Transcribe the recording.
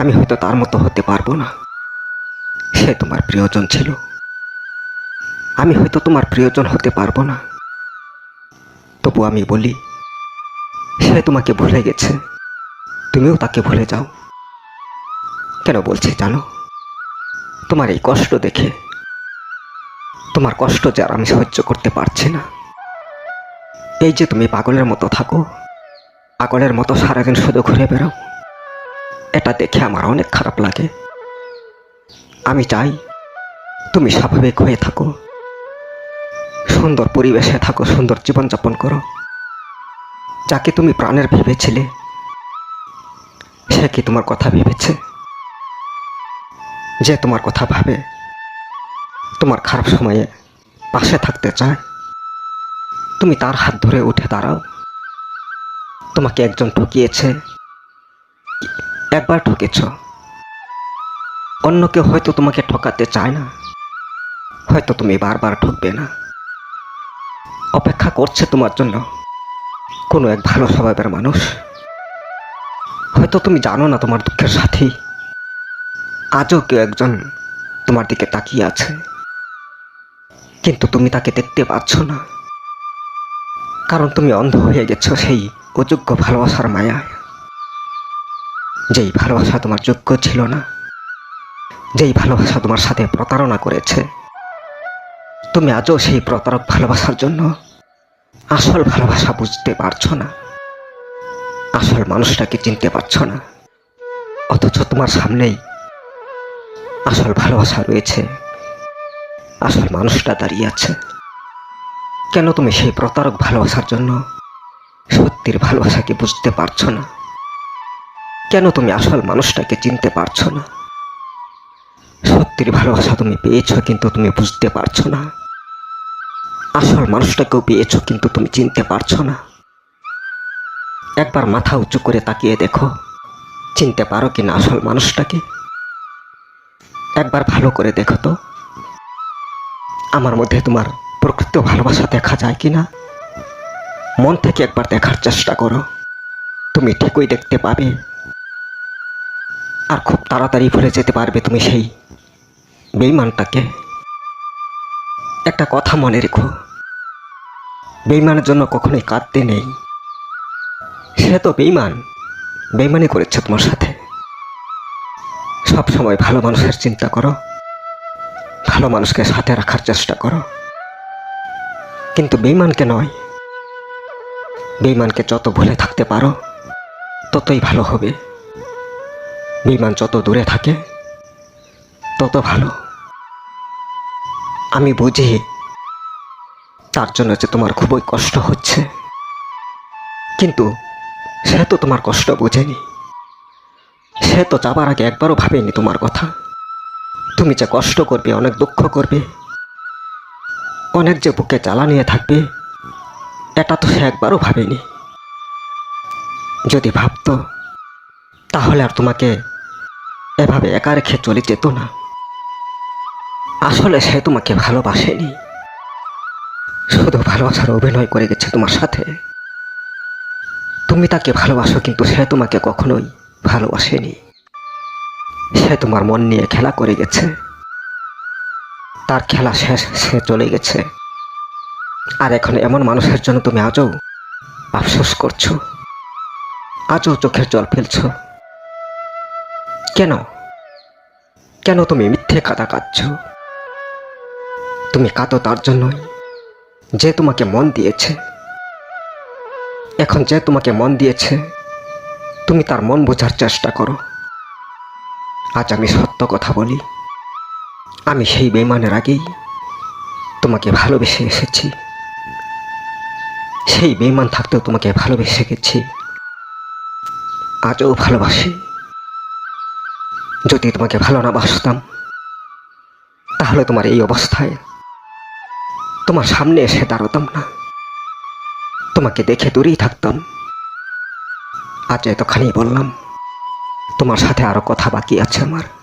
আমি হয়তো তার মতো হতে পারব না। সে তোমার প্রিয়জন ছিল। আমি হয়তো তোমার প্রিয়জন হতে পারব না। তবু আমি বলি, সে তোমাকে ভুলে গেছে। তুমিও তাকে ভুলে যাও। কেন বলছি জানো? তোমার এই কষ্ট দেখে, তোমার কষ্ট যে আর আমি সহ্য করতে পারছি না। এই যে তুমি পাগলের মতো থাকো, পাগলের মতো সারাদিন শুধু ঘুরে বেড়াও। এটা দেখে আমার অনেক খারাপ লাগে। আমি চাই তুমি স্বাভাবিক হয়ে থাকো। সুন্দর পরিবেশে থাকো, সুন্দর জীবনযাপন করো। যাকে তুমি প্রাণের ভেবেছিলে, সে কি তোমার কথা ভেবেছে? যে তোমার কথা ভাবে, তোমার খারাপ সময়ে পাশে থাকতে চায়। তুমি তার হাত ধরে উঠে দাঁড়াও। তোমাকে একজন ঠকিয়েছে। একবার ঠকেছ। অন্য কেউ হয়তো তোমাকে ঠকাতে চায় না। হয়তো তুমি বারবার ঠকবে না। অপেক্ষা করছে তোমার জন্য কোনো এক ভালো স্বভাবের মানুষ। হয়তো তুমি জানো না তোমার দুঃখের সাথী। আজও কেউ একজন তোমার দিকে তাকিয়ে আছে। কিন্তু তুমি তাকে দেখতে পাচ্ছ না। কারণ তুমি অন্ধ হয়ে গেছো সেই অযোগ্য ভালোবাসার মায়ায়। যেই ভালোবাসা তোমার যোগ্য ছিল না, যেই ভালোবাসা তোমার সাথে প্রতারণা করেছে, তুমি আজও সেই প্রতারক ভালোবাসার জন্য আসল ভালোবাসা বুঝতে পারছ না, আসল মানুষটাকে চিনতে পারছ না, অথচ তোমার সামনেই আসল ভালোবাসা রয়েছে, আসল মানুষটা দাঁড়িয়ে আছে। কেন তুমি সেই প্রতারক ভালোবাসার জন্য সত্যির ভালোবাসাকে বুঝতে পারছ না? কেন তুমি আসল মানুষটাকে চিনতে পারছ না? সত্যির ভালোবাসা তুমি পেয়েছ কিন্তু তুমি বুঝতে পারছ না। আসল মানুষটাকেও পেয়েছ কিন্তু তুমি চিনতে পারছ না। একবার মাথা উঁচু করে তাকিয়ে দেখো, চিনতে পারো কি না আসল মানুষটাকে? একবার ভালো করে দেখো তো। আমার মধ্যে তোমার প্রকৃত ভালোবাসা দেখা যায় কি না মন থেকে একবার দেখার চেষ্টা করো। তুমি ঠিকই দেখতে পাবে। আর খুব তাড়াতাড়ি ভুলে যেতে পারবে তুমি সেই বেইমানটাকে। একটা কথা মনে রেখো, বেইমানের জন্য কখনোই কাঁদতে নেই। সে তো বেইমান, বেইমানি করেছে তোমার সাথে। সব সময় ভালো মানুষের চিন্তা করো, ভালো মানুষকে সাথে রাখার চেষ্টা করো। কিন্তু বেইমানকে নয়, বেইমানকে যত ভুলে থাকতে পারো, ততই ভালো হবে। বেইমান যত দূরে থাকে, তত ভালো। আমি বুঝি তার জন্য যে তোমার খুবই কষ্ট হচ্ছে। কিন্তু সে তো তোমার কষ্ট বোঝেনি। সে তো যাবার আগে একবারও ভাবেনি তোমার কথা। তুমি যে কষ্ট করবে, অনেক দুঃখ করবে, অনেক যে বুকে জ্বালা নিয়ে থাকবে, এটা তো সে একবারও ভাবেনি। যদি ভাবতো, তাহলে আর তোমাকে এভাবে একা রেখে চলে যেত না। আসলে সে তোমাকে ভালোবাসেনি। শুধু ভালোবাসার অভিনয় করে গেছে তোমার সাথে। তুমি তাকে ভালোবাসো কিন্তু সে তোমাকে কখনোই ভালোবাসেনি। সে তোমার মন নিয়ে খেলা করে গেছে। তার খেলা শেষ, সে চলে গেছে। আর এখন এমন মানুষের জন্য তুমি আজও আফসোস করছ। আজও চোখের জল ফেলছো। কেন? কেন তুমি মিথ্যে কাদা কাঁদছ? তুমি কাঁদো তার জন্যই। যে তোমাকে মন দিয়েছে। এখন যে তোমাকে মন দিয়েছে, তুমি তার মন বোঝার চেষ্টা করো। আজ আমি সত্য কথা বলি। আমি সেই বেমানের আগেই তোমাকে ভালোবেসে এসেছি। সেই বেইমান থাকতেও তোমাকে ভালোবেসে গেছি। আজও ভালোবাসি। যদি তোমাকে ভালো না বাসতাম, তাহলে তোমার এই অবস্থায় তোমার সামনে এসে দাঁড়াতাম না। তোমাকে দেখে দূরেই থাকতাম। আজ এতখানি বললাম, তোমার সাথে আরও কথা বাকি আছে আমার।